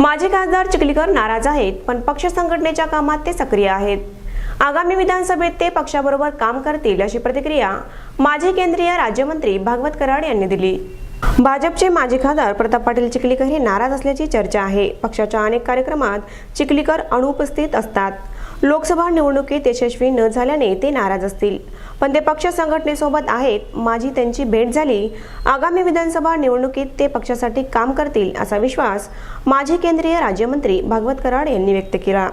माजी खासदार चिखलीकर नाराज आहेत पण पक्ष संघटनेच्या कामात ते सक्रिय आहेत. आगामी विधानसभेत ते पक्षाबरोबर काम करतील अशी प्रतिक्रिया माजी केंद्रीय राज्यमंत्री भागवत कराड यांनी दिली. भाजपचे माजी खासदार प्रताप पाटील चिखलीकर हे नाराज असल्याची चर्चा आहे. पक्षाच्या अनेक कार्यक्रमात चिखलीकर अनुपस्थित असतात. लोकसभा निवडणुकीत यशस्वी न झाल्याने ते नाराज असतील. पण ते पक्ष संघटनेसोबत आहेत. माझी त्यांची भेट झाली. आगामी विधानसभा निवडणुकीत ते पक्षासाठी काम करतील असा विश्वास माजी केंद्रीय राज्यमंत्री भागवत कराड यांनी व्यक्त केला.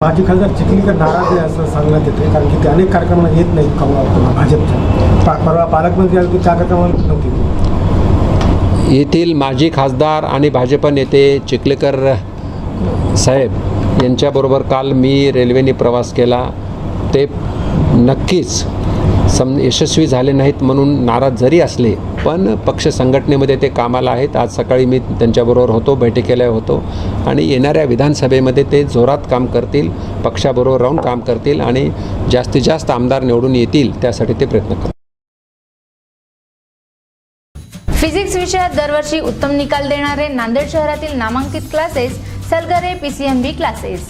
माजी खासदार चिखलीकर नाराज आहे असं सांगण्यात येते कारण की ते अनेक कार्यक्रमाला येत नाहीत कमला भाजपच्या? परवा पालकमंत्री आले त्या कार्यक्रमाला नव्हते. येथील माजी खासदार आणि भाजप नेते चिखलेकर साहेब यांच्याबरोबर काल मी रेल्वेने प्रवास केला. ते नक्कीच सम यशस्वी झाले नाहीत म्हणून नाराज जरी असले पण पक्ष संघटनेमध्ये ते कामाला आहेत. आज सकाळी मी त्यांच्याबरोबर होतो बैठकीला होतो आणि येणाऱ्या विधानसभेमध्ये ते जोरात काम करतील पक्षाबरोबर राहून काम करतील आणि जास्तीत जास्त आमदार निवडून येतील त्यासाठी ते प्रयत्न करतील. फिजिक्स विषयात दरवर्षी उत्तम निकाल देणारे नांदेड शहरातील नामांकित क्लासेस सलगरे पीसीएमबी क्लासेस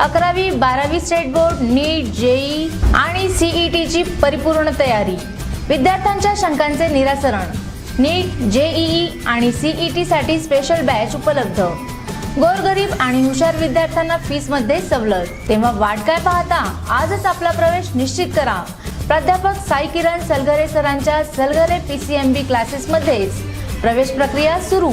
अकरावी बारावी स्टेट बोर्ड नीट जेई आणि सीईटीची परिपूर्ण तयारी. विद्यार्थ्यांच्या शंकांचे निरासरण. नीट जेईई आणि सीईटी साठी स्पेशल बॅच उपलब्ध. गोरगरीब आणि हुशार विद्यार्थ्यांना फीसमध्ये सवलत. तेव्हा वाट काय पाहता? आजच आपला प्रवेश निश्चित करा. प्राध्यापक साई किरण सलगरे सरांच्या सलगरे पीसीएमबी क्लासेस मध्येच. प्रवेश प्रक्रिया सुरू.